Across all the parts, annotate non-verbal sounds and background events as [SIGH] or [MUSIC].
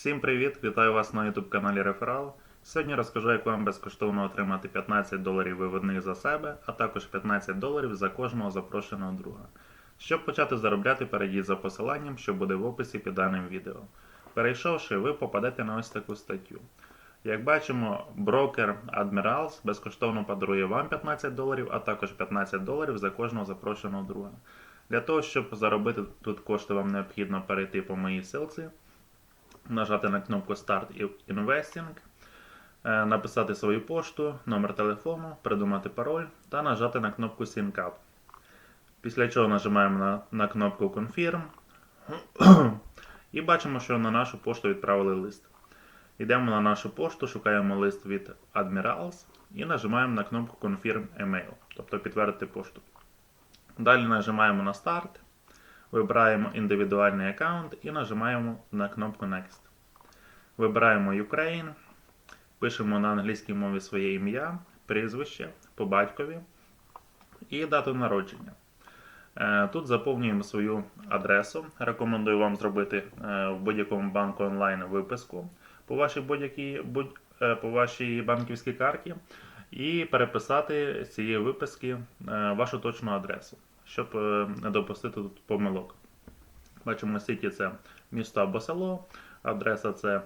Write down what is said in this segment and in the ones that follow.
Всім привіт! Вітаю вас на YouTube каналі Реферал. Сьогодні розкажу, як вам безкоштовно отримати 15 доларів виводних за себе, а також 15 доларів за кожного запрошеного друга. Щоб почати заробляти, перейдіть за посиланням, що буде в описі під даним відео. Перейшовши, ви попадете на ось таку статтю. Як бачимо, брокер Admirals безкоштовно подарує вам 15 доларів, а також 15 доларів за кожного запрошеного друга. Для того, щоб заробити тут кошти, вам необхідно перейти по моїй ссылці, нажати на кнопку Start Investing, е, написати свою пошту, номер телефону, придумати пароль та нажати на кнопку Sync Up. Після чого нажимаємо на, на кнопку Confirm [CLEARS THROAT] і бачимо, що на нашу пошту відправили лист. Йдемо на нашу пошту, шукаємо лист від Admirals і нажимаємо на кнопку Confirm Email, тобто підтвердити пошту. Далі нажимаємо на старт, вибираємо індивідуальний аккаунт і нажимаємо на кнопку Next. Вибираємо Ukraine, пишемо на англійській мові своє ім'я, прізвище по батькові і дату народження. Е, Тут заповнюємо свою адресу. Рекомендую вам зробити е, в будь-якому банку онлайн виписку по вашій будь-якій будь- е, по вашій банківській карті і переписати з цієї виписки вашу точну адресу, щоб не допустити тут помилок. Бачимо, сіті це місто або село, адреса це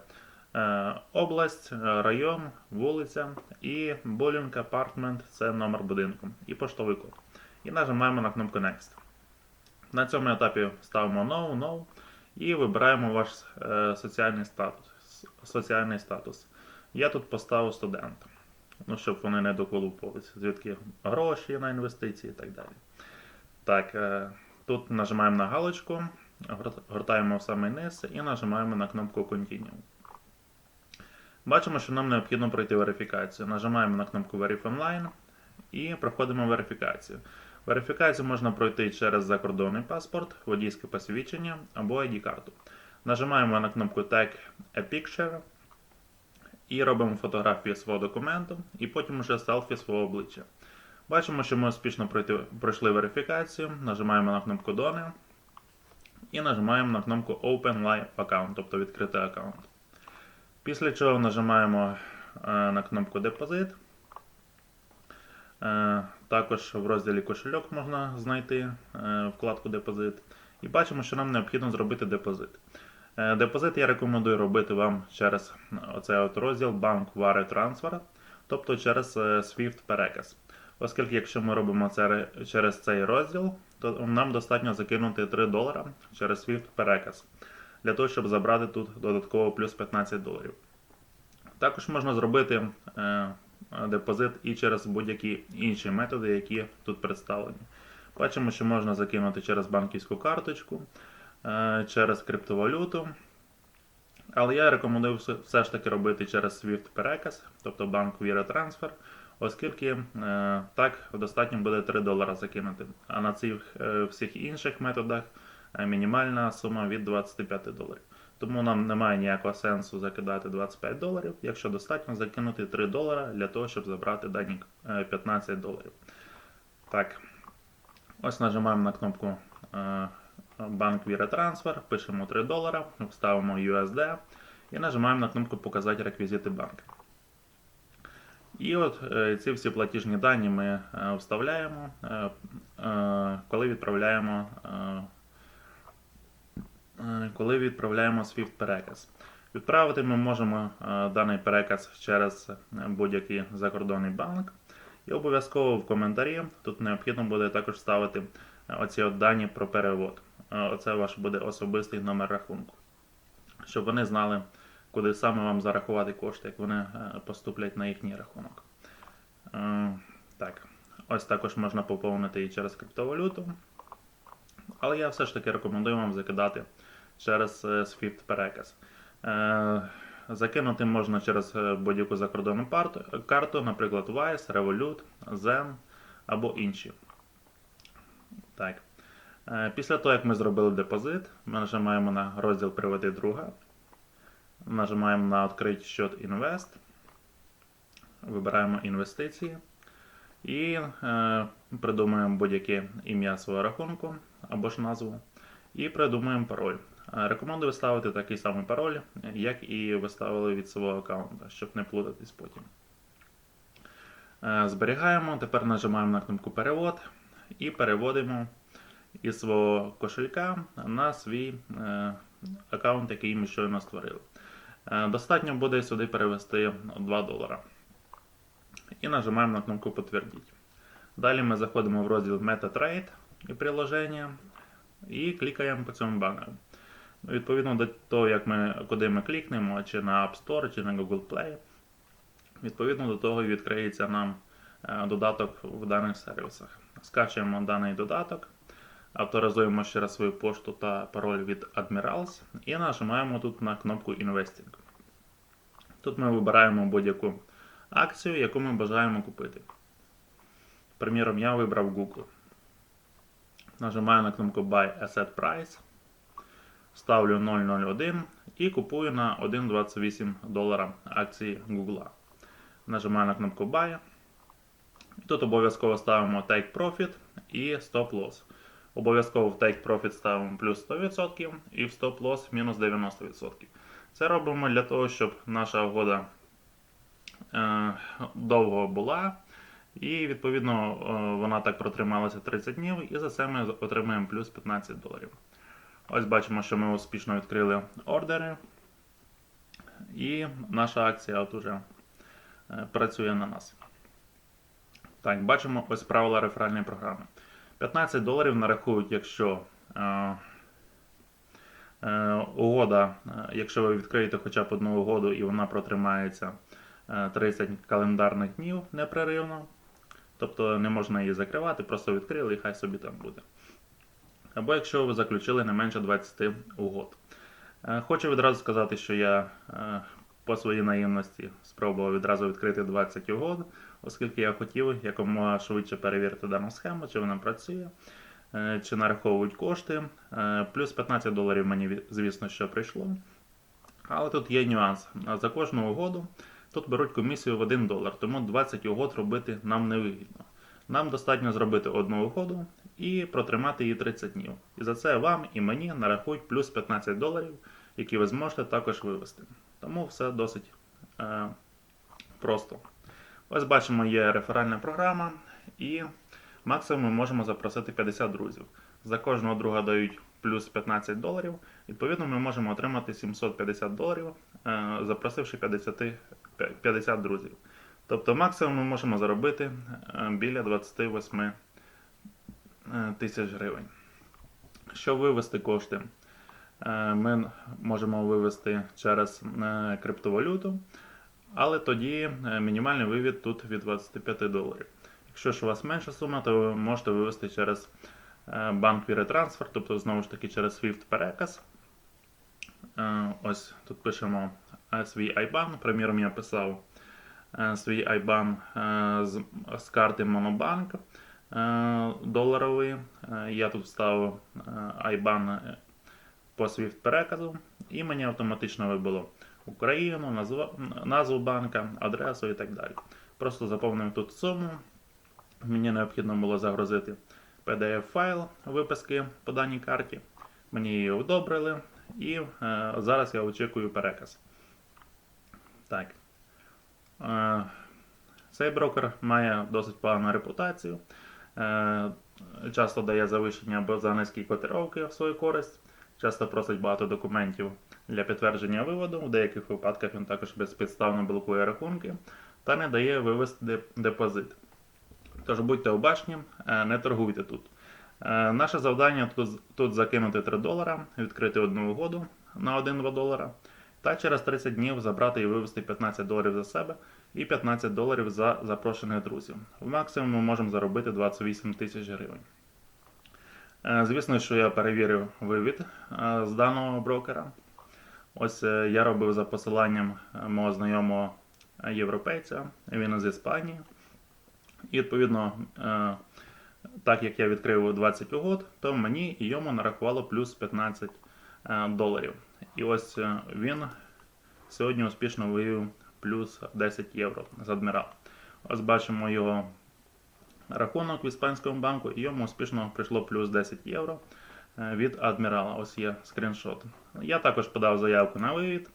е, область, е, район, вулиця і Bowling Apartment це номер будинку і поштовий код. І нажимаємо на кнопку Next. На цьому етапі ставимо No, No і вибираємо ваш е, соціальний статус. соціальний статус. Я тут поставив студент, ну, щоб вони не доколупувалися, звідки гроші на інвестиції і так далі. Так, е, тут нажимаємо на галочку, гортаємо в самий низ і нажимаємо на кнопку Continue. Бачимо, що нам необхідно пройти верифікацію. Нажимаємо на кнопку Verify Online і проходимо верифікацію. Верифікацію можна пройти через закордонний паспорт, водійське посвідчення або ID-карту. Нажимаємо на кнопку Tag a Picture і робимо фотографію свого документу, і потім вже селфі свого обличчя. Бачимо, що ми успішно пройшли верифікацію. Нажимаємо на кнопку Done і нажимаємо на кнопку Open Live Account, тобто відкрити аккаунт. Після чого нажимаємо е, на кнопку Депозит. Е, Також в розділі кошельок можна знайти е, вкладку Депозит. І бачимо, що нам необхідно зробити депозит. Депозит я рекомендую робити вам через оцей от розділ Bank Wire Transfer, тобто через SWIFT переказ. Оскільки, якщо ми робимо це через цей розділ, то нам достатньо закинути 3 долара через SWIFT переказ для того, щоб забрати тут додатково плюс 15 доларів. Також можна зробити е, депозит і через будь-які інші методи, які тут представлені. Бачимо, що можна закинути через банківську карточку, е, через криптовалюту. Але я рекомендую все- ж таки робити через SWIFT переказ, тобто банк Vira Transfer, оскільки е, так достатньо буде 3 долара закинути. А на цих е, всіх інших методах е, мінімальна сума від 25 доларів. Тому нам немає ніякого сенсу закидати 25 доларів, якщо достатньо закинути 3 долара для того, щоб забрати дані е, 15 доларів. Так, ось нажимаємо на кнопку Банк Vira Transfer, пишемо 3 долара, вставимо USD і нажимаємо на кнопку Показати реквізити банку. І от е, ці всі платіжні дані ми е, вставляємо, е, коли відправляємо. коли відправляємо SWIFT переказ. Відправити ми можемо даний переказ через будь-який закордонний банк. І обов'язково в коментарі тут необхідно буде також ставити оці от дані про перевод. Оце ваш буде особистий номер рахунку. Щоб вони знали, куди саме вам зарахувати кошти, як вони е, поступлять на їхній рахунок. Е, Так, ось також можна поповнити і через криптовалюту. Але я все ж таки рекомендую вам закидати через е, SWIFT переказ. Закинути можна через будь-яку закордонну карту, наприклад, Wise, Revolut, Zen або інші. Так. Після того, як ми зробили депозит, ми нажимаємо на розділ Приведи друга. Нажимаємо на Відкрити счет Інвест. Вибираємо інвестиції. І е, придумаємо будь-яке ім'я свого рахунку або ж назву. І придумаємо пароль. Е, Рекомендую ставити такий самий пароль, як і ви ставили від свого аккаунта, щоб не плутатись потім. Е, Зберігаємо, тепер нажимаємо на кнопку Перевод і переводимо із свого кошелька на свій е, аккаунт, який ми щойно створили. Е, Достатньо буде сюди перевести 2 долара. І нажимаємо на кнопку Подтвердить. Далі ми заходимо в розділ MetaTrade і приложення і клікаємо по цьому банеру. Ну, Відповідно до того, як ми, куди ми клікнемо, чи на App Store, чи на Google Play, відповідно до того відкриється нам е, додаток в даних сервісах. Скачуємо даний додаток, авторизуємо ще раз свою пошту та пароль від Admirals і нажимаємо тут на кнопку Investing. Тут ми вибираємо будь-яку акцію, яку ми бажаємо купити. Приміром, я вибрав Google. Нажимаю на кнопку Buy Asset Price, ставлю 001 і купую на 1,28 долара акції Google. Нажимаю на кнопку Buy. Тут обов'язково ставимо Take Profit і Stop Loss. Обов'язково в Take Profit ставимо плюс 100% і в Stop Loss мінус 90%. Це робимо для того, щоб наша угода е, довго була. І відповідно е, вона так протрималася 30 днів, і за це ми отримаємо плюс 15 доларів. Ось бачимо, що ми успішно відкрили ордери. І наша акція от уже е, працює на нас. Так, бачимо ось правила реферальної програми. 15 доларів нарахують, якщо е, е, угода, е, якщо ви відкриєте хоча б одну угоду і вона протримається е, 30 календарних днів непреривно. Тобто не можна її закривати, просто відкрили і хай собі там буде. Або якщо ви заключили не менше 20 угод. Е, Хочу відразу сказати, що я е, по своїй наївності спробував відразу відкрити 20 угод, оскільки я хотів якомога швидше перевірити дану схему, чи вона працює, е, чи нараховують кошти. Е, Плюс 15 доларів мені, звісно, що прийшло. Але тут є нюанс. За кожну угоду тут беруть комісію в 1 долар, тому 20 угод робити нам не вигідно. Нам достатньо зробити одну угоду і протримати її 30 днів. І за це вам і мені нарахують плюс 15 доларів, які ви зможете також вивести. Тому все досить е, просто. Ось бачимо, є реферальна програма, і максимум ми можемо запросити 50 друзів. За кожного друга дають плюс 15 доларів. Відповідно, ми можемо отримати 750 доларів, е, запросивши 50, 50 друзів. Тобто максимум ми можемо заробити е, біля 28 е, тисяч гривень. Щоб вивести кошти, ми можемо вивести через криптовалюту, але тоді е, мінімальний вивід тут від 25 доларів. Якщо ж у вас менша сума, то ви можете вивести через е, банк Віретрансфер, тобто знову ж таки через SWIFT переказ. Е, Ось тут пишемо свій IBAN. Приміром, я писав свій IBAN з, з карти Monobank доларової. Е, Я тут вставив IBAN по SWIFT переказу, і мені автоматично вибило Україну, назву, назву банка, адресу і так далі. Просто заповнив тут суму. Мені необхідно було загрузити PDF-файл виписки по даній карті. Мені її одобрили, і е, зараз я очікую переказ. Так. Е, цей брокер має досить погану репутацію. Е, часто дає завищення або за низькі котировки в свою користь. Часто просить багато документів для підтвердження виводу. В деяких випадках він також безпідставно блокує рахунки та не дає вивести депозит. Тож будьте обачні, е, не торгуйте тут. Е, Наше завдання тут, тут закинути 3 долара, відкрити одну угоду на 1-2 долара, та через 30 днів забрати і вивести 15 доларів за себе і 15 доларів за запрошених друзів. В максимум ми можемо заробити 28 тисяч гривень. Е, Звісно, що я перевірив вивід е, з даного брокера. Ось е, я робив за посиланням мого знайомого європейця, він із Іспанії. І відповідно, так як я відкрив 20 угод, то мені і йому нарахувало плюс 15 е, доларів. І ось він сьогодні успішно вивів плюс 10 євро з адмірал. Ось бачимо його рахунок в іспанському банку, і йому успішно прийшло плюс 10 євро. е, від адмірала. Ось є скріншот. Я також подав заявку на вивід.